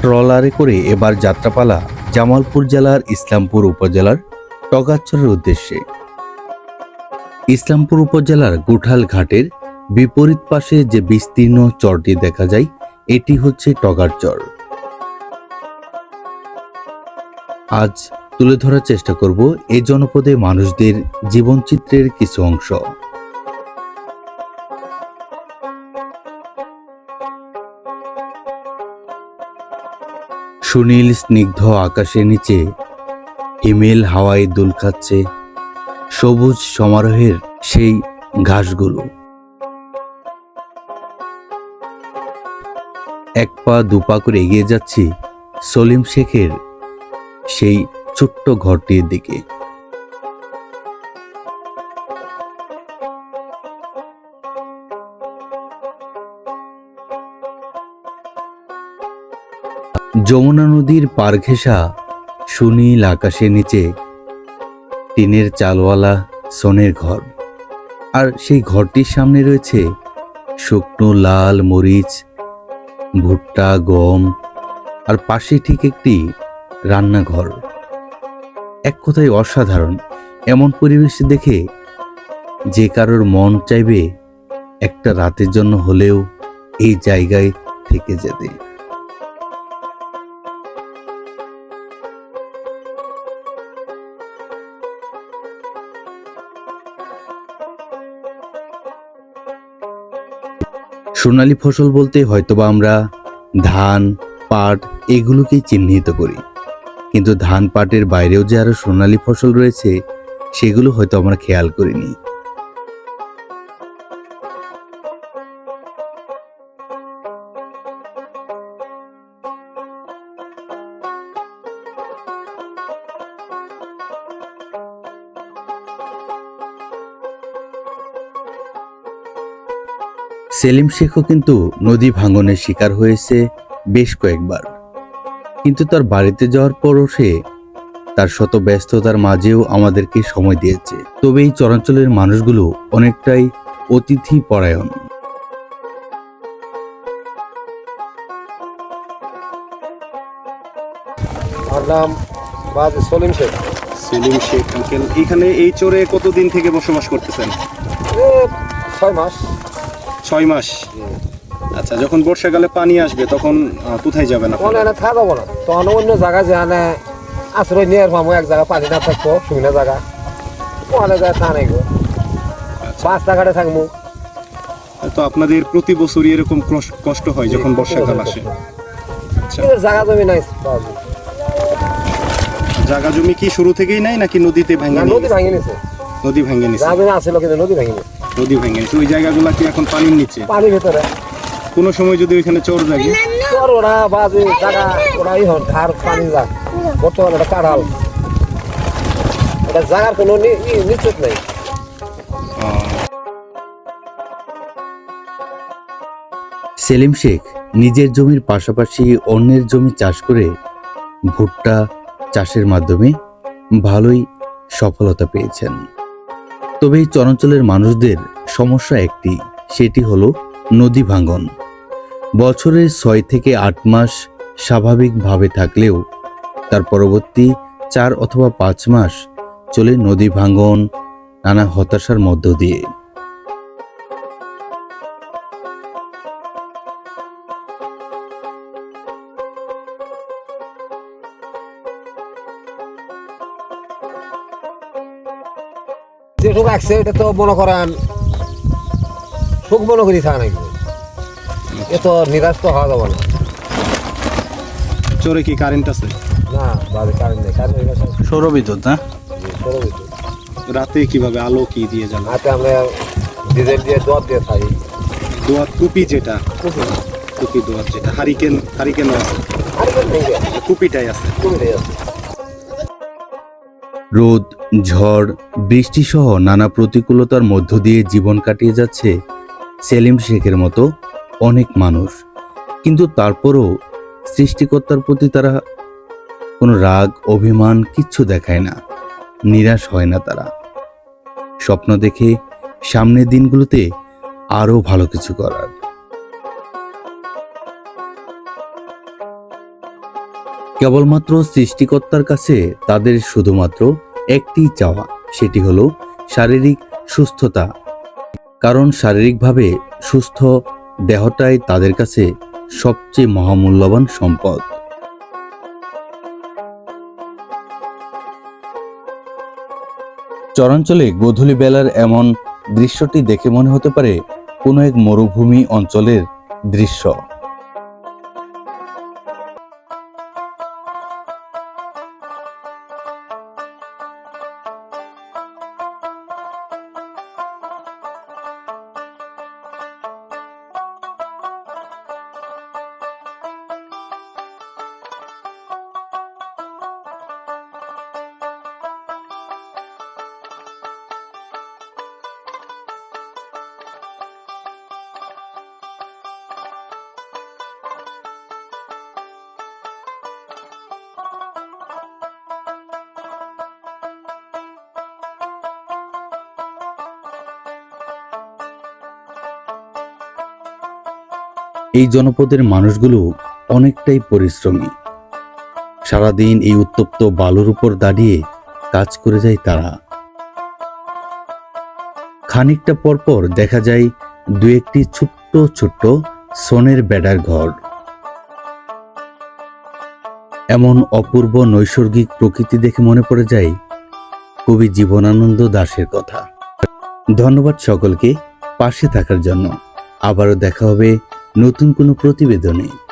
ট্রলারে করে এবার যাত্রাপালা জামালপুর জেলার ইসলামপুর উপজেলার টগাচ্ছরের উদ্দেশ্যে। ইসলামপুর উপজেলার গুঠাল ঘাটের বিপরীত পাশে যে বিস্তীর্ণ চরটি দেখা যায়, এটি হচ্ছে টগার চর আজ তুলে ধরার চেষ্টা করব এই জনপদে মানুষদের জীবনচিত্রের কিছু অংশ। সুনীল স্নিগ্ধ আকাশের নিচে, হিমেল হাওয়ায় দুল খাচ্ছে সবুজ সমারোহের সেই ঘাসগুলো। এক পা দুপা করে এগিয়ে যাচ্ছি সলিম শেখের সেই ছোট্ট ঘরটির দিকে। যমুনা নদীর পার ঘেঁষা সুনীল আকাশের নিচে টিনের চালওয়ালা সোনের ঘর। আর সেই ঘরটির সামনে রয়েছে শুকনো লাল মরিচ, ভুট্টা, গম আর পাশে ঠিক একটি রান্নাঘর। এক কথায় অসাধারণ, এমন পরিবেশ দেখে যে কারোর মন চাইবে একটা রাতের জন্য হলেও এই জায়গায় থেকে যেতে। সোনালী ফসল বলতে হয়তোবা আমরা ধান, পাট এগুলোকেই চিহ্নিত করি। কিন্তু ধান, পাটের বাইরেও যে আরও সোনালী ফসল রয়েছে, সেগুলো হয়তো আমরা খেয়াল করিনি। সেলিম শেখও কিন্তু নদী ভাঙনের শিকার হয়েছে বেশ কয়েকবার। কিন্তু তার বাড়িতে যাওয়ার পরও সে তার শত ব্যস্ততার মাঝেও আমাদেরকে সময় দিয়েছে। তবে এই চরাঞ্চলের মানুষগুলো অনেকটাই অতিথি পরায়ণ। আমার নাম বাজ সলিম শেখ। সেলিম শেখ আঙ্কেল এখানে এই চরে কতদিন থেকে বসবাস করতেছেন? এ ছয় মাস। ছয় মাস। আচ্ছা যখন বর্ষাকালে পানি আসবে তখন কোথায় যাবেন তখন আপনারা এনে থাকা যাব না। তখন অন্য জায়গা যেখানে আশ্রয় নিয়ে পাবো এক জায়গা পানি না থাকব শুকনো জায়গা। ওখানে যায় তা নাই গো। আচ্ছা। টাকাটা থাকব। তো আপনাদের প্রতি বছরই এরকম কষ্ট- হয় যখন বর্ষাকাল আসে? আচ্ছা। জায়গা জমি নাই জায়গা জমি কি শুরু থেকেই নাই নাকি নদীতে ভেঙে না নদী? ভাঙি নিছে। নদী ভেঙে নিছে। জায়গা জমি আসছিল কিন্তু নদী ভাঙি নিছে। নদী ভেঙে নিছে ওই জায়গাগুলো কি এখন পানির নিচে। পানির ভিতরে। কোনো সময় যদি ওইখানে চর জাগে ওরা বাজে জায়গা ওরা ই হন ধার পানি যাক বর্তমানে এটা কাঁড়াল এটা জায়গার কোনো নিশ্চিত নেই। আহ, সেলিম শেখ নিজের জমির পাশাপাশি অন্যের জমি চাষ করে ভুট্টা চাষের মাধ্যমে ভালোই সফলতা পেয়েছেন। তবে এই চরাঞ্চলের মানুষদের সমস্যা একটি, সেটি হলো নদী ভাঙন। বছরের ছয় থেকে আট মাস স্বাভাবিকভাবে থাকলেও তার পরবর্তী চার অথবা পাঁচ মাস চলে নদী ভাঙন, নানা হতাশার মধ্য দিয়ে। যেটুকু আসছে এটা তো মনে করেন সুখ মনে করি থাকা নাকি? এ তো নিরাশ তো হওয়া যাবে না। চরে কি কারেন্ট আছে? না বাজে কারেন্ট নেই কারেন্ট সৌরবিদ্যুৎ না? সৌরবিদ্যুৎ। রাতে কীভাবে আলো কি দিয়ে জ্বালান হাতে আমরা ডিজেল দিয়ে দর দিয়ে থাকি দোয়াত কুপি যেটা কুপি। দোয়াত যেটা হারিকেন হারিকেনও আছে। আর কেন নেই কুপিটাই আছে। কুপি দিয়ে আছে। রোদ, ঝড় বৃষ্টি সহ নানা প্রতিকূলতার মধ্য দিয়ে জীবন কাটিয়ে যাচ্ছে সেলিম শেখের মতো অনেক মানুষ। কিন্তু তারপরও সৃষ্টিকর্তার প্রতি তারা কোনো রাগ, অভিমান কিচ্ছু দেখায় না। নিরাশ হয় না তারা। স্বপ্ন দেখে সামনের দিনগুলোতে আরও ভালো কিছু করার। কেবলমাত্র সৃষ্টিকর্তার কাছে তাদের শুধুমাত্র একটি চাওয়া, সেটি হলো শারীরিক সুস্থতা। কারণ শারীরিকভাবে সুস্থ দেহটাই তাদের কাছে সবচেয়ে মহামূল্যবান সম্পদ। চরাঞ্চলে গোধূলি বেলার এমন দৃশ্যটি দেখে মনে হতে পারে, কোনো এক মরুভূমি অঞ্চলের দৃশ্য। এই জনপদের মানুষগুলো অনেকটাই পরিশ্রমী। সারাদিন এই উত্তপ্ত বালুর উপর দাঁড়িয়ে কাজ করে যায় তারা। খানিকটা পরপর দেখা যায় দু একটি ছোট্ট ছোট্ট সোনের বেড়ার ঘর। এমন অপূর্ব নৈসর্গিক প্রকৃতি দেখে মনে পড়ে যায় কবি জীবনানন্দ দাসের কথা। ধন্যবাদ সকলকে পাশে থাকার জন্য। আবারও দেখা হবে নতুন কোনো প্রতিবেদনে।